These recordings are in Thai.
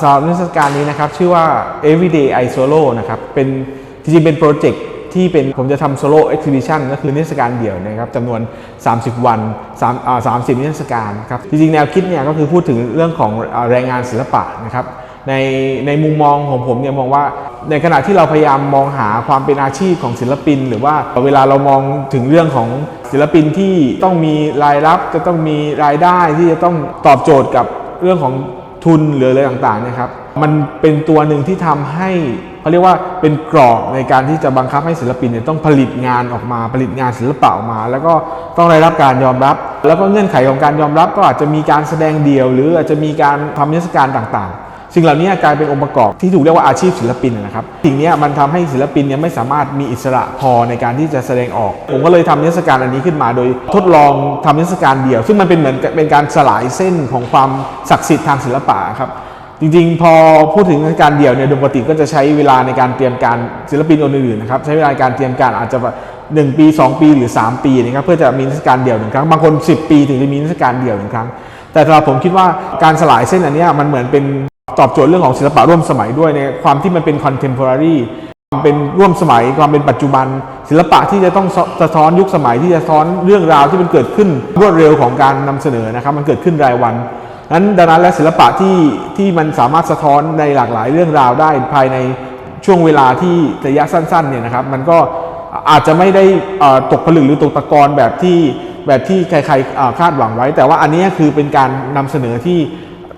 สำหรับนิทรรศการนี้นะครับชื่อว่า Everyday I Solo นะครับเป็นจริงๆเป็นโปรเจกต์ที่เป็นผมจะทำโซโล่ exhibition ก็คือนิทรรศการเดี่ยวนะครับจำนวน 30 วัน3อ่า30 นิทรรศการครับจริงๆ แนวคิดเนี่ยก็คือพูดถึงเรื่องของแรงงานศิลปะนะครับในในมุมมองของผมเนี่ยมองว่า ในขณะที่เราพยายามมองหาความเป็นอาชีพของศิลปิน หรือว่าเวลาเรามองถึงเรื่องของศิลปินที่ต้องมีรายรับจะต้องมีรายได้ที่จะต้องตอบโจทย์กับเรื่องของ ทุนหรืออะไรต่างๆเนะครับ มันเป็นตัวหนึ่งที่ทำให้เขาเรียกว่าเป็นกรอบในการที่จะบังคับให้ศิลปินเนี่ยต้องผลิตงานออกมาผลิตงานศิลปะออกมา แล้วก็ต้องได้รับการยอมรับ แล้วก็เงื่อนไขของการยอมรับก็อาจจะมีการแสดงเดี่ยว หรืออาจจะมีการทำนิทรรศการต่างๆ สิ่งเหล่านี้กลายเป็นองค์ประกอบที่ถูกเรียกว่าอาชีพศิลปินนะครับสิ่งนี้มันทำให้ศิลปินเนี่ยไม่สามารถมีอิสระพอในการที่จะแสดงออก ผมก็เลยทำนิทรรศการอันนี้ขึ้นมาโดยทดลองทำนิทรรศการเดี่ยว ซึ่งมันเป็นเหมือนเป็นการสลายเส้นของความศักดิ์สิทธิ์ทางศิลปะครับจริงๆ พอพูดถึงนิทรรศการเดี่ยวเนี่ยโดยปกติก็จะใช้เวลาในการเตรียมการศิลปินคนอื่นๆนะครับใช้เวลาในการเตรียมการอาจจะแบบหนึ่งปี 2 ปีหรือ 3 ปีนะครับเพื่อจะมีนิทรรศการเดี่ยวหนึ่งครั้งบางคน 10 ปีถึงจะมีนิทรรศการเดี่ยวหนึ่งครั้ง แต่สำหรับผมคิดว่าการสลายเส้นอันนี้มันเหมือนเป็น ตอบโจทย์เรื่องของศิลปะร่วมสมัยด้วยในความที่มันเป็น contemporary ความเป็นร่วมสมัยความเป็นปัจจุบัน ศิลปะที่จะต้องสะท้อนยุคสมัยที่จะสะท้อนเรื่องราวที่มันเกิดขึ้นรวดเร็วของการนำเสนอนะครับมันเกิดขึ้นรายวันนั้นดังนั้นและศิลปะที่ที่มันสามารถสะท้อนในหลากหลายเรื่องราวได้ภายในช่วงเวลาที่ระยะสั้นๆเนี่ยนะครับมันก็อาจจะไม่ได้ตกผลึกหรือตกตะกอนแบบที่แบบที่ใครๆคาดหวังไว้ แต่ว่าอันนี้คือเป็นการนำเสนอที่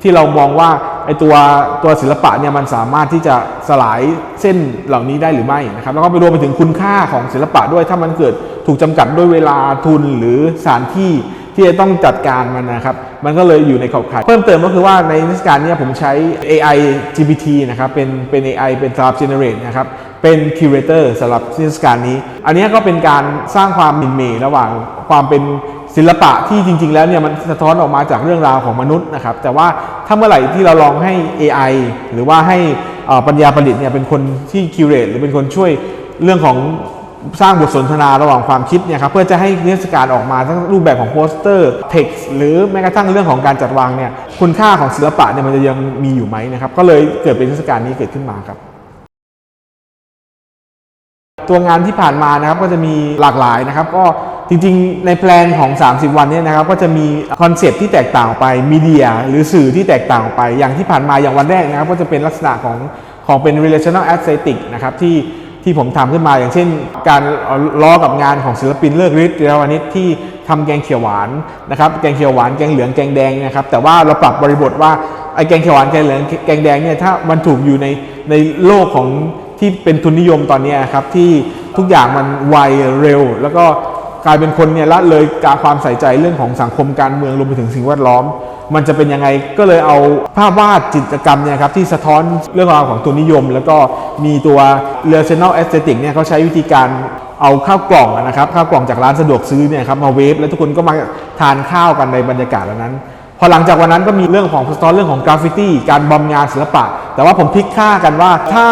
ที่เรามองว่า ไอตัวตัวศิลปะเนี่ยมันสามารถที่จะสลายเส้นเหล่านี้ได้หรือไม่นะครับแล้วก็ไปรวมไปถึงคุณค่าของศิลปะด้วย ถ้ามันเกิดถูกจำกัดด้วยเวลาทุนหรือสถานที่ที่จะต้องจัดการมันนะครับ มันก็เลยอยู่ในขอบข่าย เพิ่มเติมก็คือว่าในนิทรรศการเนี้ผมใช้ AI GPT นะครับเป็นเป็น AI เป็นสำหรับ generate นะครับเป็น curator สำหรับนิทรรศการนี้ อันนี้ก็เป็นการสร้างความมินเมระหว่างความเป็น ศิลปะที่จริง ๆ แล้วเนี่ยมันสะท้อนออกมาจากเรื่องราวของมนุษย์นะครับ แต่ว่าถ้าเมื่อไหร่ที่เราลองให้ AI หรือว่าให้ปัญญาประดิษฐ์เนี่ยเป็นคนที่ curate หรือเป็นคนช่วยเรื่องของสร้างบทสนทนาระหว่างความคิดเนี่ยครับเพื่อจะให้นิทรรศการออกมาทั้งรูปแบบของโปสเตอร์เท็กซ์หรือแม้กระทั่งเรื่องของการจัดวางเนี่ยคุณค่าของศิลปะเนี่ยมันจะยังมีอยู่ไหมนะครับก็เลยเกิดเป็นนิทรรศการนี้เกิดขึ้นมาครับตัวงานที่ผ่านมานะครับก็จะมีหลากหลายนะครับ ก็ จริงๆ ในแพลนของ 30 วันเนี่ยนะครับก็จะมีคอนเซปต์ที่แตกต่างไปมีเดียหรือสื่อที่แตกต่างออกไป อย่างที่ผ่านมาอย่างวันแรกนะครับ ก็จะเป็นลักษณะของของเป็น relational aesthetic นะครับที่ที่ผมทำขึ้นมาอย่างเช่น การล้อกับงานของศิลปินเลิกฤทธิ์เดวานิชที่ทำแกงเขียวหวานนะครับแกงเขียวหวานแกงเหลืองแกงแดงนะครับแต่ว่าเราปรับบริบทว่าไอ้แกงเขียวหวานแกงเหลืองแกงแดงเนี่ยถ้ามันถูกอยู่ในในโลกของที่เป็นทุนนิยมตอนนี้ครับที่ทุกอย่างมันไวเร็ว แล้วก็ กลายเป็นคนเนี่ยละเลยการความใส่ใจเรื่องของสังคมการเมืองรวมไปถึงสิ่งแวดล้อม มันจะเป็นยังไงก็เลยเอาภาพวาดจิตรกรรมเนี่ยครับที่สะท้อนเรื่องราวของทุนนิยม แล้วก็มีตัว relational aesthetic เนี่ยเขาใช้วิธีการเอาข้าวกล่องนะครับข้าวกล่องจากร้านสะดวกซื้อเนี่ยครับมาเวฟแล้วทุกคนก็มาทานข้าวกันในบรรยากาศเหล่านั้น พอหลังจากวันนั้นก็มีเรื่องของสตอเรื่องของกราฟฟิตี้การบอมงานศิลปะ แต่ว่าผมพลิกค่ากันว่าถ้า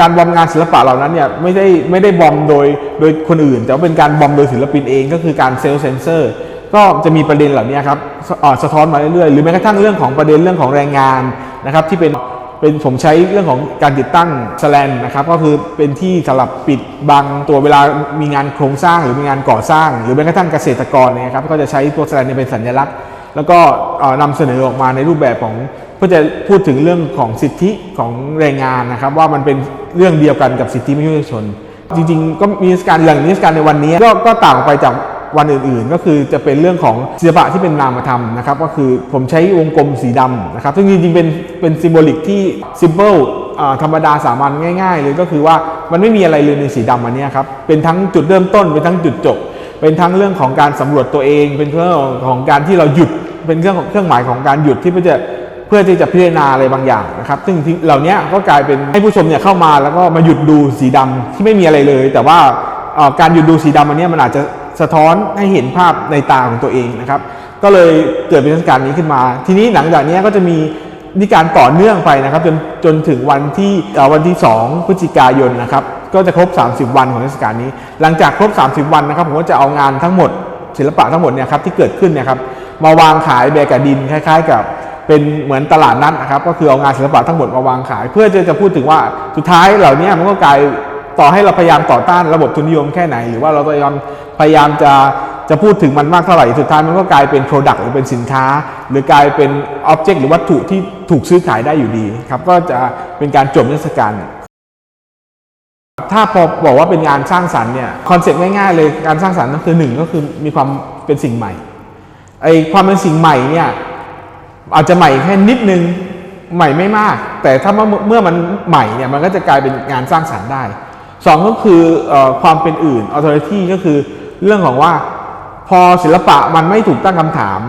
การบอมงานศิลปะเหล่านั้นเนี่ยไม่ได้ไม่ได้บอมโดยโดยคนอื่น แต่ว่าเป็นการบอมโดยศิลปินเองก็คือการเซลล์เซนเซอร์ก็จะมีประเด็นเหล่านี้ครับสเอ่อสะท้อนมาเรื่อยๆ หรือแม้กระทั่งเรื่องของประเด็นเรื่องของแรงงานนะครับที่เป็นเป็นผมใช้เรื่องของการติดตั้งสแลนนะครับก็คือเป็นที่สำหรับปิดบังตัวเวลามีงานโครงสร้างหรือมีงานก่อสร้าง หรือแม้กระทั่งเกษตรกรเนี่ยครับก็จะใช้ตัวสแลนเนี่ยเป็นสัญลักษณ์ แล้วก็เอ่อนำเสนอออกมาในรูปแบบของ เพื่อจะพูดถึงเรื่องของสิทธิของแรงงานนะครับ ว่ามันเป็นเรื่องเดียวกันกับสิทธิมนุษยชน จริงๆ ก็มีนิทรรศการอย่างนิทรรศการในวันนี้ก็ก็ต่างไปจากวันอื่นๆ ก็คือจะเป็นเรื่องของศิลปะที่เป็นนามธรรมนะครับก็คือผมใช้วงกลมสีดำนะครับซึ่งจริงๆเป็นเป็นซิมโบลิกที่ซิมเ l ิลธรรมดาสามัญง่ายๆเลยก็คือว่ามันไม่มีอะไรเลยในสีดำอันนี้ครับเป็นทั้งจุดเริ่มต้นเป็นทั้งจุดจบ เป็นทั้งเรื่องของการสำรวจตัวเอง เป็นเรื่องของการที่เราหยุดเป็นเครื่องของเครื่องหมายของการหยุดที่เพื่อจะ เพื่อที่จะพิจารณาอะไรบางอย่างนะครับ ซึ่งเหล่านี้ก็กลายเป็นให้ผู้ชมเนี่ยเข้ามาแล้วก็มาหยุดดูสีดำที่ไม่มีอะไรเลย แต่ว่าการหยุดดูสีดำอันนี้มันอาจจะสะท้อนให้เห็นภาพในตาของตัวเองนะครับ ก็เลยเกิดเป็นเทศกาลนี้ขึ้นมา ทีนี้หลังจากนี้ก็จะมีนีการต่อเนื่องไปนะครับ จนจนถึงวันที่วันที่ 2 พฤศจิกายนนะครับ ก็จะครบ 30 วันของเทศกาลนี้ หลังจากครบ 30 วันนะครับผมก็จะเอางานทั้งหมดศิลปะทั้งหมดเนี่ยครับที่เกิดขึ้นเนี่ยครับมาวางขายแบกกับดินคล้าย ๆ กับ เป็นเหมือนตลาดนัดนะครับ ก็คือเอางานศิลปะทั้งหมดมาวางขาย เพื่อจะจะพูดถึงว่าสุดท้ายเหล่านี้มันก็กลายต่อให้เราพยายามต่อต้านระบบทุนนิยมแค่ไหน หรือว่าเราพยายามพยายามจะจะพูดถึงมันมากเท่าไหร่สุดท้ายมันก็กลายเป็น Product หรือเป็นสินค้า หรือกลายเป็น Object หรือวัตถุที่ถูกซื้อขายได้อยู่ดีครับก็จะเป็นการจบเทศกาลถ้าพอบอกว่าเป็นงานสร้างสรรค์เนี่ยคอนเซ็ปต์ง่ายๆเลยการสร้างสรรค์ก็คือหนึ่งก็คือมีความเป็นสิ่งใหม่ไอความเป็นสิ่งใหม่เนี่ย อาจจะใหม่แค่นิดนึงใหม่ไม่มาก แต่ถ้าเมื่อมันใหม่เนี่ยมันก็จะกลายเป็นงานสร้างสรรค์ได้สองก็คือออความเป็นอื่น authority ก็คือเรื่องของว่าพอศิลปะมันไม่ถูกตั้งคำถาม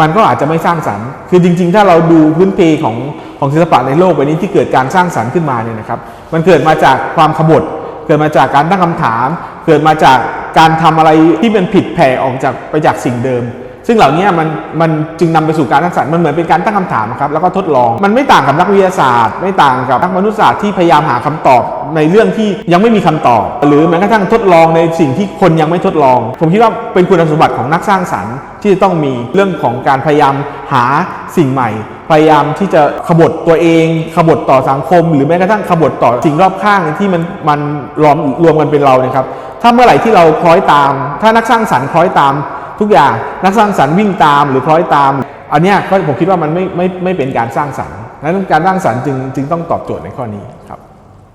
มันก็อาจจะไม่สร้างสรรค์ คือจริง ๆ ถ้าเราดูพื้นเพของของศิลปะในโลกใบนี้ที่เกิดการสร้างสรรค์ขึ้นมาเนี่ยนะครับ มันเกิดมาจากความขบฏ เกิดมาจากการตั้งคำถาม เกิดมาจากการทำอะไรที่เป็นผิดแผ่ออกจากไปจากสิ่งเดิม ซึ่งเหล่านี้มันมันจึงนำไปสู่การสร้างสรรค์มันเหมือนเป็นการตั้งคำถามครับแล้วก็ทดลองมันไม่ต่างกับนักวิทยาศาสตร์ ไม่ต่างกับนักมนุษยศาสตร์ที่พยายามหาคำตอบในเรื่องที่ยังไม่มีคำตอบ หรือแม้กระทั่งทดลองในสิ่งที่คนยังไม่ทดลอง ผมคิดว่าเป็นคุณสมบัติของนักสร้างสรรค์ที่จะต้องมีเรื่องของการพยายามหาสิ่งใหม่ พยายามที่จะขบฏตัวเอง ขบฏต่อสังคม หรือแม้กระทั่งขบฏต่อสิ่งรอบข้างที่มันมันล้อมรวมกันเป็นเราเนี่ยครับถ้าเมื่อไหร่ที่เราคล้อยตาม ถ้านักสร้างสรรค์คล้อยตาม ทุกอย่างนักสร้างสรรค์วิ่งตามหรือคล้อยตาม อันนี้ก็ผมคิดว่ามันไม่ไม่ไม่เป็นการสร้างสรรค์ดังนั้นการสร้างสรรค์จึงจึงต้องตอบโจทย์ในข้อนี้ครับ